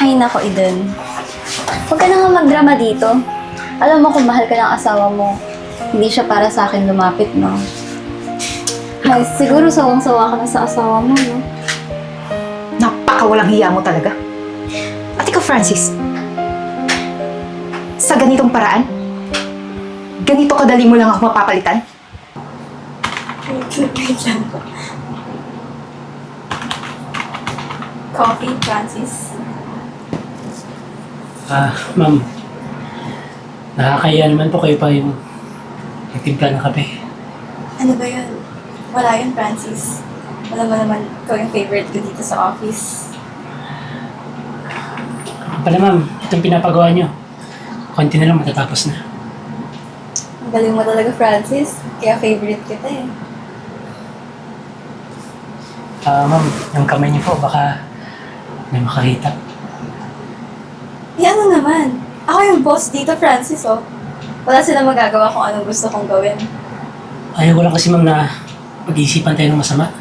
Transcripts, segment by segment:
Hay nako, Eden. Huwag ka na nga magdrama dito. Alam mo kung mahal ka ng asawa mo, hindi siya para sa akin lumapit, no? Ay, siguro sawang-sawa ka na sa asawa mo, no? Napakawalang hiya mo talaga. At ikaw, Francis, sa ganitong paraan, ganito kadali mo lang ako mapapalitan? Coffee, Francis. Ah, ma'am. Nakakaya naman po kayo pa yung nagtimpla ng kape. Ano ba yun? Wala yun, Francis. Alam mo naman, ikaw yung favorite ko dito sa office. Pala ma'am, itong pinapagawa nyo. Konti na lang matatapos na. Ang galing mo talaga, Francis. Kaya favorite kita eh. Ah, ma'am, yung kamay niyo po, baka may makakita. Eh, ano naman? Ako yung boss dito, Francis, oh. Wala silang magagawa kung anong gusto kong gawin. Ayaw ko lang kasi ma'am na pag-iisipan tayo ng masama.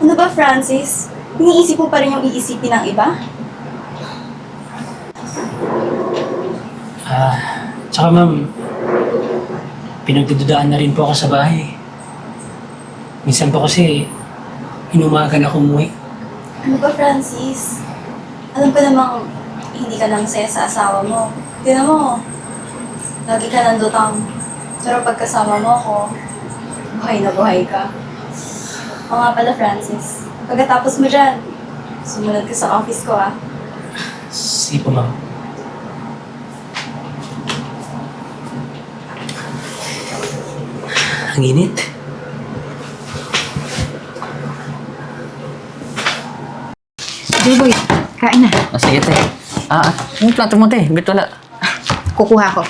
Ano ba, Francis? Iniisip mo pa rin yung iisipin ng iba? Ah, tsaka ma'am, pinagdududaan na rin po ako sa bahay. Minsan po kasi, inumagan ako umuwi. Ano ba, Francis? Alam ko namang hindi ka lang saya sa asawa mo. Tignan mo, lagi ka nandutang. Pero pagkasama mo ako, buhay na buhay ka. O nga pala, Francis. Pagkatapos mo dyan, sumunod ka sa office ko, ah. Sige po ma'am. Ang init. J-boy, kain na. Ah, sige, te. Ah, ah, yung plato mo, te. Bit wala. Kukuha ko.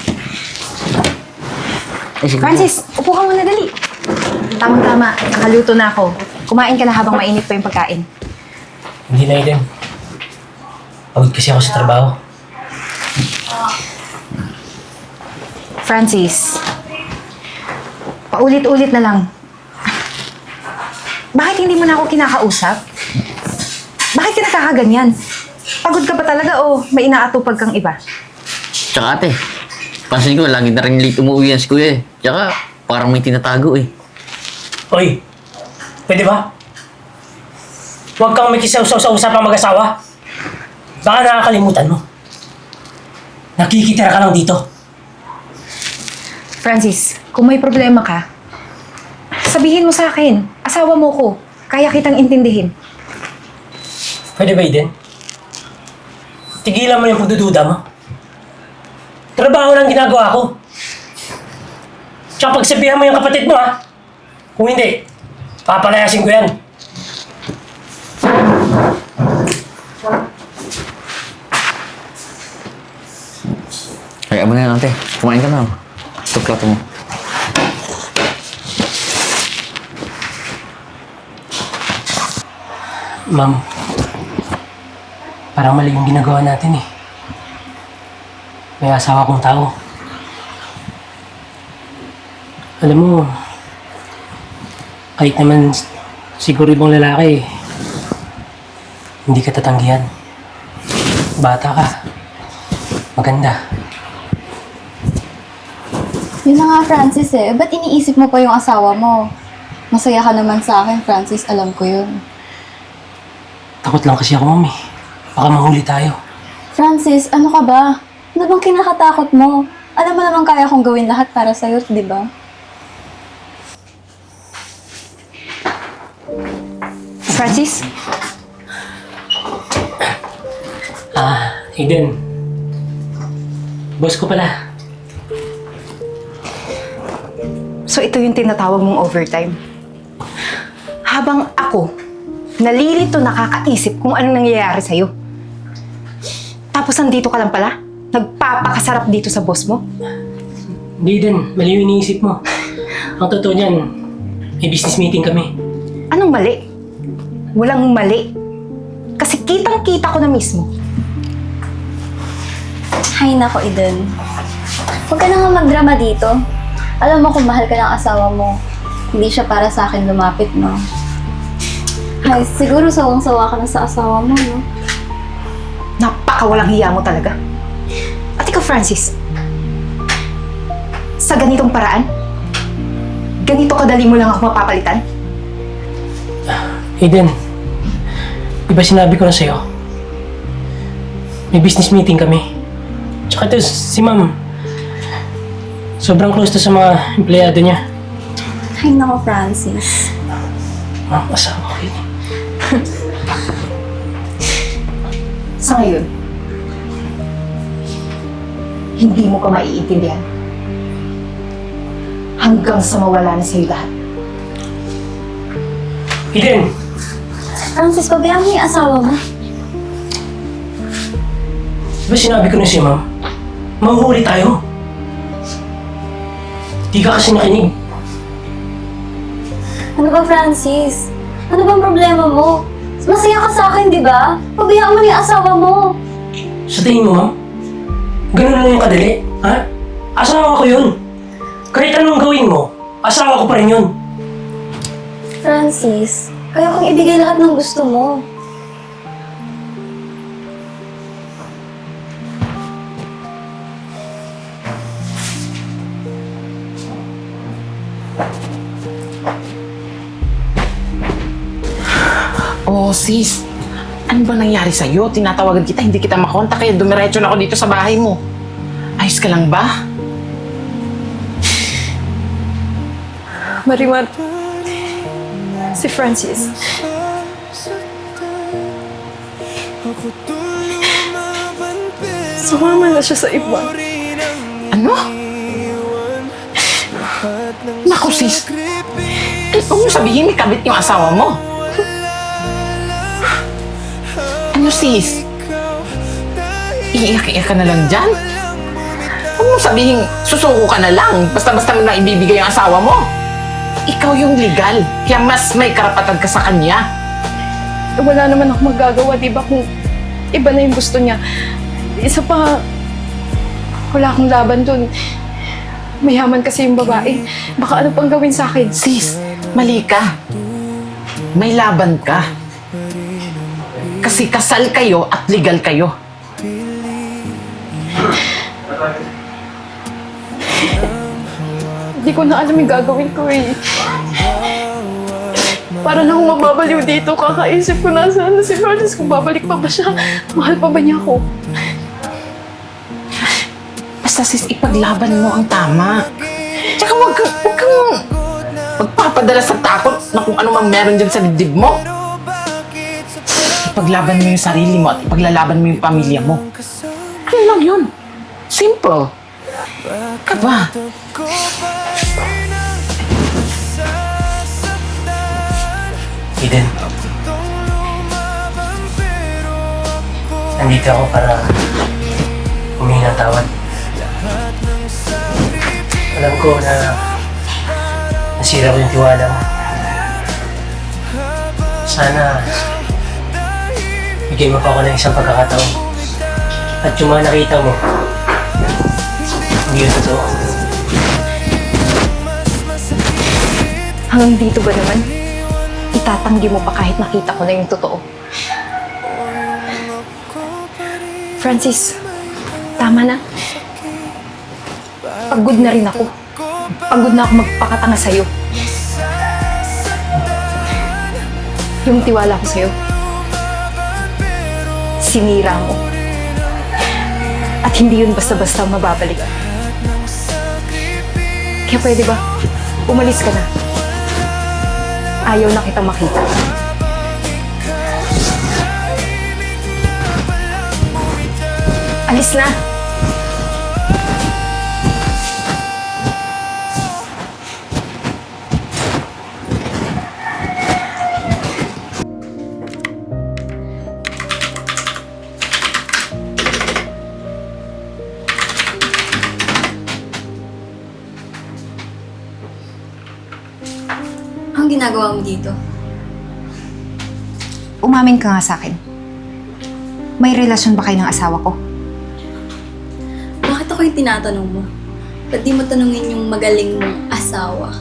Eh, sige, Francis, upo ka muna dali. Tamang-tama, nakaluto na ako. Kumain ka na habang mainit pa yung pagkain. Hindi na Eden. Pagod kasi ako sa trabaho. Francis, paulit-ulit na lang. Bakit hindi mo na ako kinakausap? Bakit ka nakakaganyan? Pagod ka ba talaga o may inaatupag kang iba? Tsaka, ate. Pansin ko, lagi na rin late umuwi yan si kuya eh. Tsaka, parang may tinatago eh. Oy! Pwede ba? Huwag kang makisaw-saw sa usapang mag-asawa. Baka nakakalimutan mo. Nakikitira ka lang dito. Francis, kung may problema ka, sabihin mo sa akin. Asawa mo ko. Kaya kitang intindihin. Pwede ba, Eden? Tigilan mo yung pagdududa mo. Trabaho lang ginagawa ko. Tsaka pagsabihan mo yung kapatid mo, ha? Kung hindi, papalayasin ko yan. Kaya mo na yan, ate. Kumain ka na. oh. Ito plato mo. Ma'am, parang mali yung ginagawa natin eh. May asawa kong tao. Alam mo, kahit naman siguro ibang lalaki, hindi ka tatanggihan. Bata ka. Maganda. Yun na nga, Francis eh. Ba't iniisip mo pa yung asawa mo? Masaya ka naman sa akin, Francis. Alam ko yun. Takot lang kasi ako, mami. Baka mahuli tayo. Francis, ano ka ba? Ano bang kinakatakot mo? Alam mo naman kaya kong gawin lahat para sa'yo, di ba? Francis, Ah, Aiden. Boss ko pala. so ito yung tinatawag mong overtime. Habang ako, nalilito nakakaisip kung ano nangyayari sa'yo. Tapos nandito ka lang pala? Nagpapakasarap dito sa boss mo? Hindi din, mali yung iniisip mo. Ang totoo niyan, may business meeting kami. Anong mali? Walang mali. Kasi kitang-kita ko na mismo. Hay nako, Eden. Huwag ka na nga magdrama dito. Alam mo kung mahal ka ng asawa mo, hindi siya para sa akin lumapit, no? Ay, siguro sawang-sawa ka na sa asawa mo, no? Napakawalang hiya mo talaga. At ikaw, Francis, sa ganitong paraan, ganito kadali mo lang ako mapapalitan? Eden, di ba sinabi ko na sa'yo? May business meeting kami. Tsaka ito, si ma'am. Sobrang close to sa mga empleyado niya. Ay, nako, Francis. Ma'am, asawa ko yun. Sa ngayon, hindi mo pa maiintindihan. Hanggang sa mawala na sa'yo lahat. Eden, Francis, pabayaan mo yung asawa mo. di ba sinabi ko na si ma'am? Mahuhuli tayo. Di ka kasi nakinig. Ano ba, Francis? Ano bang problema mo? Masaya ka sa akin, di ba? Pabayaan mo na yung asawa mo. Sa tingin mo, ma'am? Ganun lang yung kadali, ha? Asawa ko yun. Kahit anong gawin mo, asawa ko pa rin yun. Francis, kaya kong ibigay lahat ng gusto mo. Oh, sis. Ano ba nangyari sa'yo? Tinatawagan kita, hindi kita makontak kaya dumiretso na ako dito sa bahay mo. Ayos ka lang ba? Marimar, si Francis. Sumama na siya sa iba. Ano? Naku, sis. Huwag mo sabihin may kabit yung asawa mo. Ano, sis? Iiyak-iyak ka na lang dyan? Huwag mo sabihin, susuko ka na lang. Basta-basta mo lang ibibigay ang asawa mo. Ikaw yung legal. Kaya mas may karapatan ka sa kanya. Eh, Wala naman ako magagawa, di ba? Kung iba na yung gusto niya. Isa pa, wala akong laban dun. Mayaman kasi yung babae. Baka ano pang gawin sa akin. Sis, mali ka. May laban ka. Kasi kasal kayo at legal kayo. Hindi ko na alam yung gagawin ko eh. Para akong mababaliw dito, kakaisip ko na saan na si Francis kung babalik pa ba siya. Mahal pa ba niya ako? Basta sis, ipaglaban mo ang tama. Tsaka huwag kang, huwag kang magpapadala sa takot na kung ano mang meron dyan sa dibdib mo. Ipaglaban mo yung sarili mo at ipaglalaban mo yung pamilya mo. Ano lang yun? Simple. Ka ba? Eden. Nandito ako para humingi ng tawad. Alam ko na nasira ko yung tiwala mo. Sana bigyan mo pa ako ng isang pagkakataon. At yung mga nakita mo, hindi yun totoo. Hanggang dito ba naman? Itatanggi mo pa kahit nakita ko na yung totoo. Francis, tama na. Pagod na rin ako. Pagod na ako magpakatanga sa'yo. Yung tiwala ko sa'yo, sinira mo. At hindi yun basta-basta mababalik. Kaya pwede ba, umalis ka na. Ayaw na kita makita. Alis na! Ginagawa mo dito? Umamin ka nga sa akin. May relasyon ba kayo ng asawa ko? Bakit ako yung tinatanong mo? Ba't di mo tanungin yung magaling mong asawa?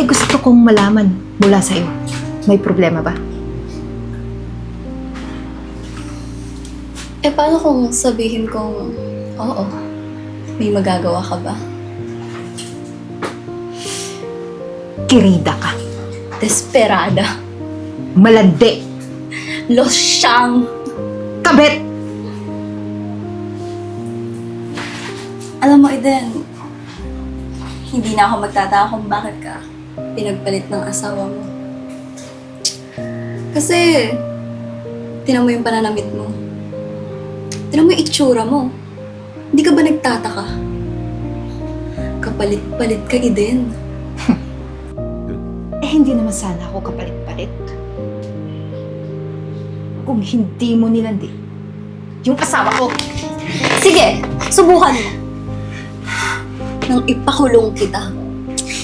Eh gusto kong malaman mula sa'yo. May problema ba? Eh, paano kung sabihin kong, oo, may magagawa ka ba? Kirida ka. Desperada. Malandi. Losyang. Kabit! Alam mo, Eden, hindi na ako magtataka kung bakit ka pinagpalit ng asawa mo. Kasi, tinan mo yung pananamit mo. Tinan mo yung itsura mo. Hindi ka ba nagtataka? Kapalit-palit ka, Eden. Hindi naman sana ako kapalit-palit. Kung hindi mo nilandi, yung asawa ko. Sige, subukan mo. Nang ipakulong kita.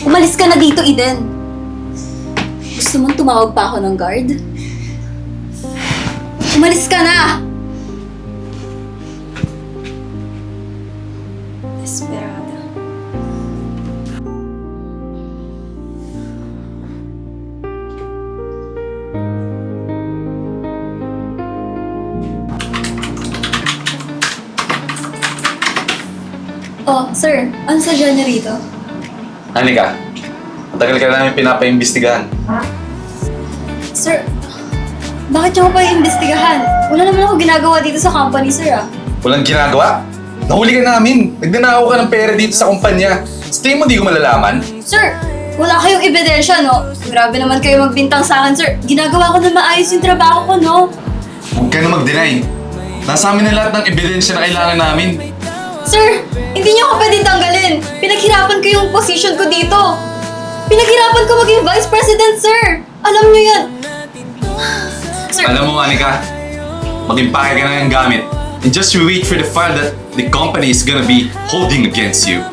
Umalis ka na dito, Eden. Gusto mong tumawag pa ako ng guard? Umalis ka na! Oh, sir, ano sadya niya rito? Anika, matagal ka namin pinapaimbestigahan. Sir, bakit niyo ko pa iimbestigahan? Wala naman ako ginagawa dito sa company, sir ah. Walang ginagawa. Nahuli ka namin. Nagnanakaw ka ng pera dito sa kumpanya. Sa tingin mo di ko malalaman? Sir, wala kayong ebidensya, no? Grabe naman kayo magbintang sa akin, sir. Ginagawa ko na maayos yung trabaho ko, no? Huwag ka na mag-deny. Nasa amin na lahat ng ebidensya na kailangan namin. Sir, hindi niyo ako pwedeng tanggalin. Pinaghirapan ko yung position ko dito. Pinaghirapan ko maging vice president, sir. Alam niyo yan. Sir, Alam mo, Anika, mag-impake ka na ng gamit. And just wait for the file that the company is gonna be holding against you.